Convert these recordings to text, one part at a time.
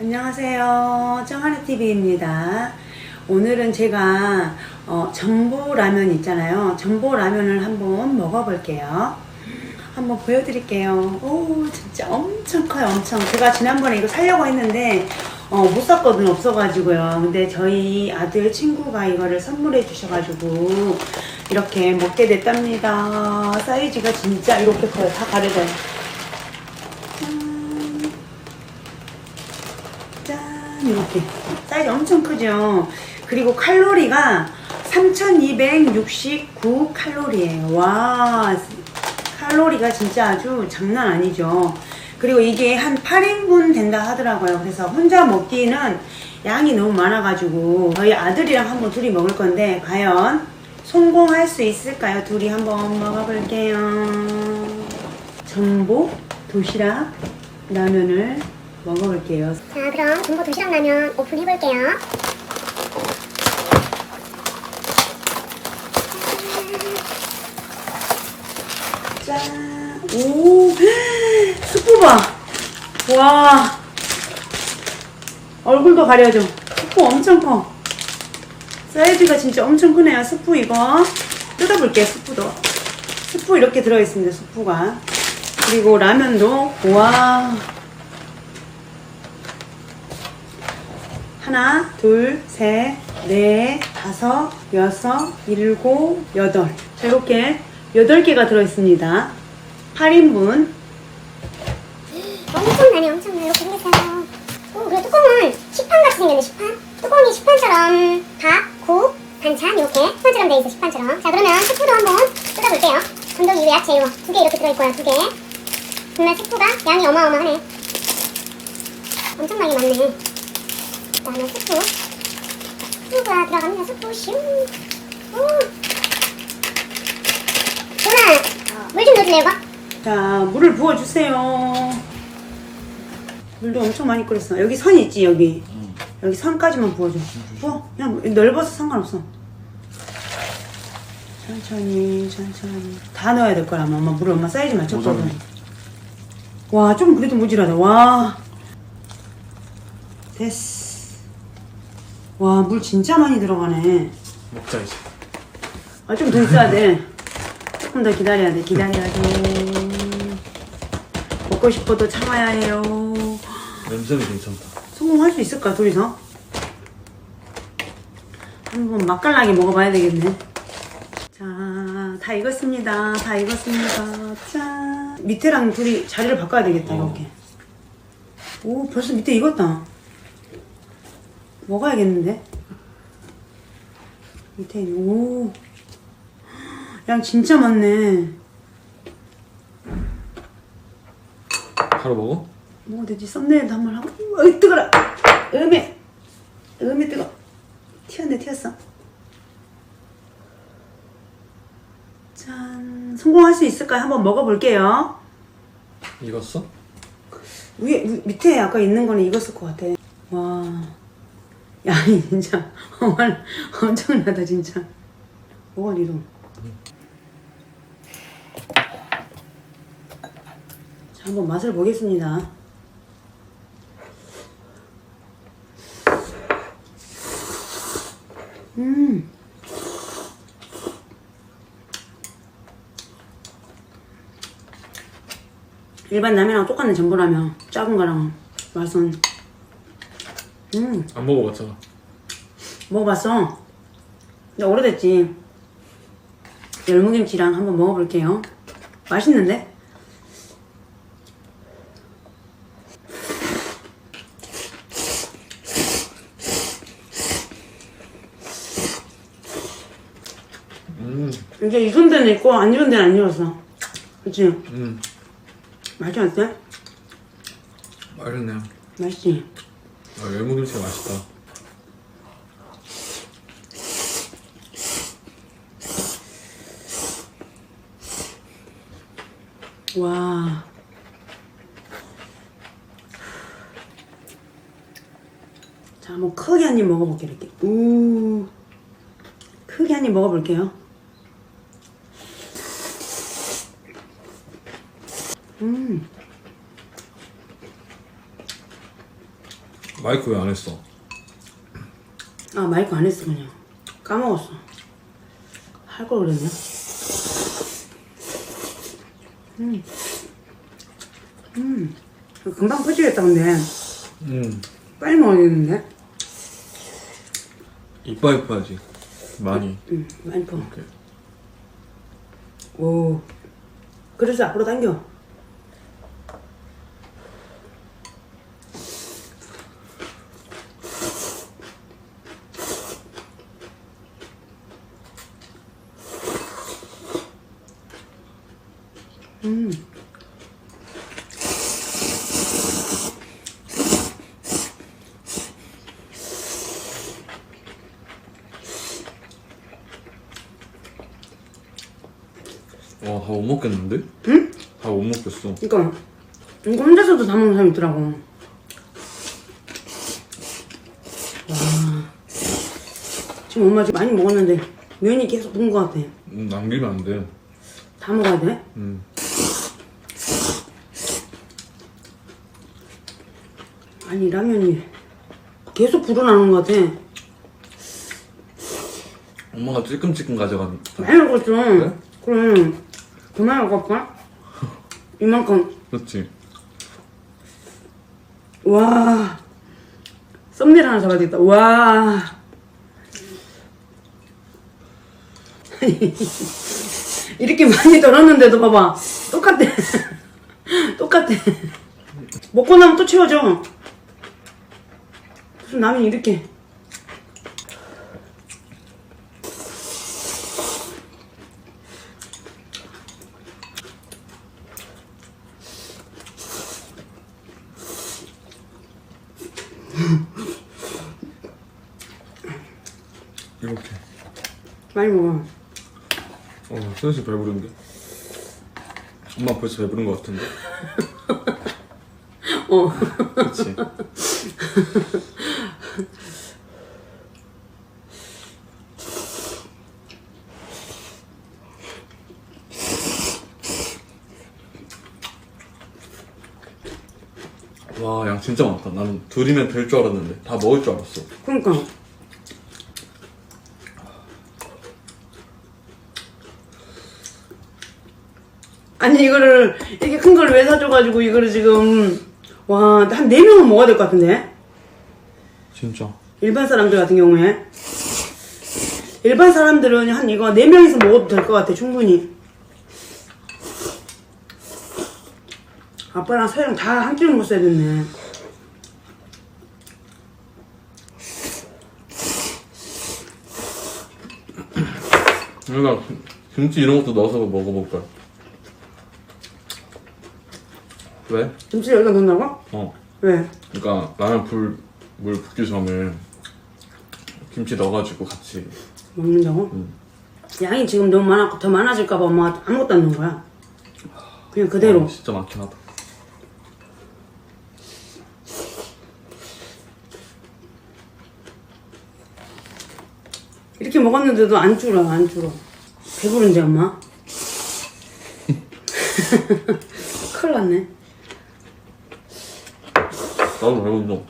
안녕하세요. 정하네TV입니다. 오늘은 제가 어, 전보라면 있잖아요. 전보라면을 한번 먹어볼게요. 한번 보여드릴게요. 오, 진짜 엄청 커요, 엄청. 제가 지난번에 이거 사려고 했는데, 어, 못 샀거든, 없어가지고요. 근데 저희 아들 친구가 이거를 선물해 주셔가지고, 이렇게 먹게 됐답니다. 사이즈가 진짜 이렇게 커요. 다 가려져요. 짠. 짠 이렇게. 사이즈 엄청 크죠? 그리고 칼로리가 3269 칼로리예요. 와 칼로리가 진짜 아주 장난 아니죠. 그리고 이게 한 8인분 된다 하더라고요. 그래서 혼자 먹기는 양이 너무 많아가지고 저희 아들이랑 한번 둘이 먹을 건데 과연 성공할 수 있을까요? 둘이 한번 먹어볼게요. 전복 도시락 라면을 먹어볼게요. 자 그럼 전보 도시락 라면 오픈 해볼게요 짠! 오! 스프 봐! 와! 얼굴도 가려져. 스프 엄청 커. 사이즈가 진짜 엄청 크네요. 스프 이거. 뜯어볼게요, 스프도. 스프 이렇게 들어있습니다, 스프가. 그리고 라면도, 와. 하나, 둘, 셋, 넷, 다섯, 여섯, 일곱, 여덟. 자, 이렇게 여덟 개가 들어있습니다. 8인분. 엄청나네 엄청나 이렇게 생겼어요 오 그리고 뚜껑은 시판같이 생겼네 시판. 뚜껑이 시판처럼 밥, 국, 반찬 이렇게 시판처럼 돼 있어 시판처럼. 자 그러면 스프도 한번 뜯어볼게요. 건더기 야채 이거 두 개 이렇게 들어있고요 두 개. 정말 스프가 양이 어마어마하네. 엄청나게 많네 그 다음에 스프 스프가 들어갑니다 스프 슝 오. 누나 물좀 넣어줄래요 이거? 자, 물을 부어주세요. 물도 엄청 많이 끓였어. 여기 선 있지, 여기. 여기 선까지만 부어줘. 부어. 그냥 넓어서 상관없어. 천천히, 천천히. 다 넣어야 될 거야, 아마. 엄마 물을 엄마 사이즈 맞췄거든. 와, 좀 그래도 무질하다. 와. 됐어. 와, 물 진짜 많이 들어가네. 먹자 이제. 아, 좀 더 있어야 돼. 조금 더 기다려야 돼. 기다려야 돼. 먹고 싶어도 참아야 해요. 냄새는 괜찮다. 성공할 수 있을까, 둘이서? 한번 맛깔나게 먹어봐야 되겠네. 자, 다 익었습니다. 다 익었습니다. 짠. 밑에랑 둘이 자리를 바꿔야 되겠다, 어. 이렇게. 오, 벌써 밑에 익었다. 먹어야겠는데? 밑에, 오. 양 진짜 많네. 바로 먹어? 뭐 되지? 썸네일도 한 번 하고. 어이, 뜨거라! 음에! 음에 뜨거. 튀었네, 튀었어. 짠. 성공할 수 있을까요? 한번 먹어볼게요. 익었어? 위에, 위- 밑에 아까 있는 거는 익었을 것 같아. 와. 양이 진짜 어말 엄청나다, 진짜. 뭐가 이러. 자, 한번 맛을 보겠습니다. 음. 일반 라면하고 똑같네 전보라면 작은 거랑 맛은 음 안 먹어봤잖아. 먹어봤어 근데 오래됐지 열무김치랑 한번 먹어볼게요 맛있는데? 음, 이게 익은 데는 있고 안 익은 데는 안 익었어 그치? 음, 맛이 어때? 맛있네. 맛있지? 아, 열무김치가 맛있다. 와. 자, 한번 크게 한 입 먹어볼게요, 이렇게. 우. 크게 한 입 먹어볼게요. 음. 마이크 왜 안 했어? 아 마이크 안 했어 그냥 까먹었어 할 걸 그랬네 음. 음. 금방 퍼지겠다 근데 음. 빨리 먹어야겠는데 이뻐 이뻐야지. 많이. 음, 많이 퍼 이렇게. 오 그래서 앞으로 당겨 와, 다 못 먹겠는데? 응? 다 못 먹겠어. 그니까 이거 혼자서도 다 먹는 사람 있더라고 와 지금 엄마 지금 많이 먹었는데 면이 계속 부은 것 같아 음, 남기면 안 돼. 다 먹어야 돼? 음. 아니 라면이 계속 불어나는 것 같아 엄마가 찔끔찔끔 가져가니. 많이 먹었죠 그래? 그럼 그만 먹을까? 이만큼. 그렇지. 와. 썸네일 하나 잡아야 되겠다. 와. 이렇게 많이 덜었는데도 봐봐. 똑같아. 똑같아. 먹고 나면 또 채워져. 무슨 이렇게 이렇게. 많이 먹어 어, 슬슬 배부른데? 엄마 벌써 배부른 것 같은데? 어 그치? 와, 양 진짜 많다. 나는 둘이면 될 줄 알았는데 다 먹을 줄 알았어. 그러니까 아니 이거를 이렇게 큰 걸 왜 사줘가지고 이거를 지금 와 한 네 명은 먹어야 될 것 같은데 진짜. 일반 사람들 같은 경우에 일반 사람들은 한 이거 네 명이서 먹어도 될 것 같아 충분히 아빠랑 서영 다 한 끼를 먹었어야 됐네 그러니까 김치 이런 것도 넣어서 먹어볼 거야. 왜? 김치 여기다 넣는다고? 어. 왜? 그러니까 라면 불, 물 붓기 전에 김치 넣어가지고 같이 먹는다고? 응. 양이 지금 너무 많았고 더 많아질까봐 엄마가 아무것도 안 넣은 거야. 그냥 그대로. 아, 진짜 많긴 하다. 이렇게 먹었는데도 안 줄어, 안 줄어. 배부른데, 엄마? 큰일 났네. 나도 배고파.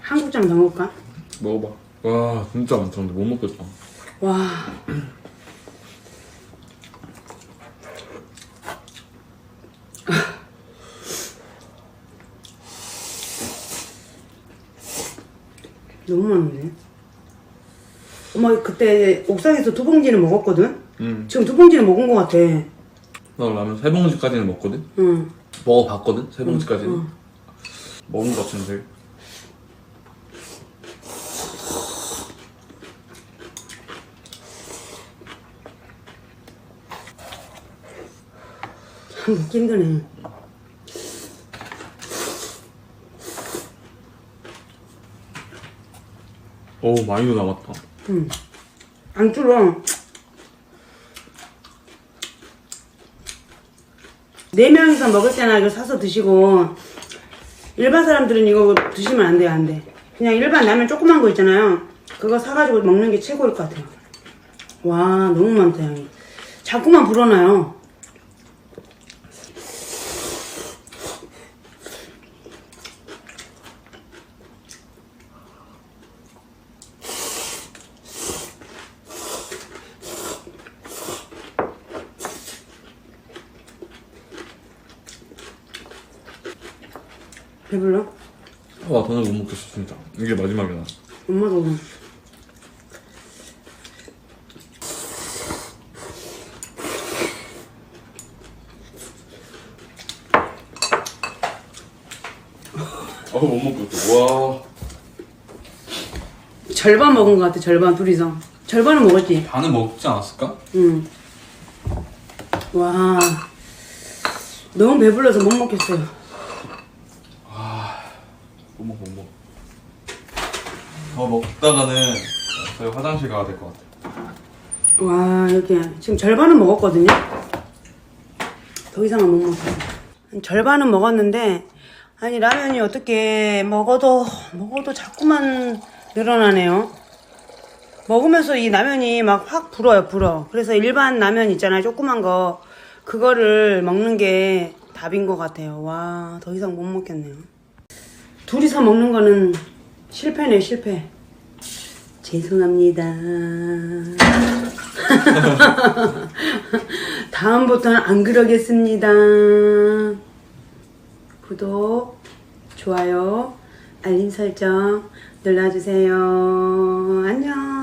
한국장 더 먹을까? 먹어봐. 와 진짜 많다. 근데 못 먹겠다. 와. 너무 많네. 엄마 그때 옥상에서 두 봉지는 먹었거든? 응. 지금 두 봉지는 먹은 것 같아. 나 라면 세 봉지까지는 먹거든. 응. 먹어봤거든. 세 봉지까지는. 응. 먹은 것 같은데. 참 힘드네. 오 많이도 남았다. 응. 안 줄어. 네 명이서 먹을 때나 이거 사서 드시고 일반 사람들은 이거 드시면 안 돼요, 안 돼. 그냥 일반 라면 조그만 거 있잖아요. 그거 사가지고 먹는 게 최고일 것 같아요. 와, 너무 많다, 양이. 자꾸만 불어나요. 배불러? 와 더는 못 먹겠어 진짜. 이게 마지막이다. 엄마도 먹어. 아못 먹겠어. 와. 절반 먹은 것 같아, 절반, 둘이서. 절반은 먹었지? 반은 먹지 않았을까? 응. 와. 너무 배불러서 못 먹겠어요. 못 먹어 못 먹어. 더 먹다가는 저희 화장실 가야 될 것 같아. 와, 이렇게. 지금 절반은 먹었거든요? 더 이상은 못 먹었어요. 한 절반은 먹었는데, 아니, 라면이 어떻게 먹어도, 먹어도 자꾸만 늘어나네요. 먹으면서 이 라면이 막 확 불어요, 불어. 그래서 일반 라면 있잖아요, 조그만 거. 그거를 먹는 게 답인 것 같아요. 와, 더 이상 못 먹겠네요. 둘이서 먹는 거는 실패네, 실패. 죄송합니다. 다음부터는 안 그러겠습니다. 구독, 좋아요, 알림 설정 눌러주세요. 안녕.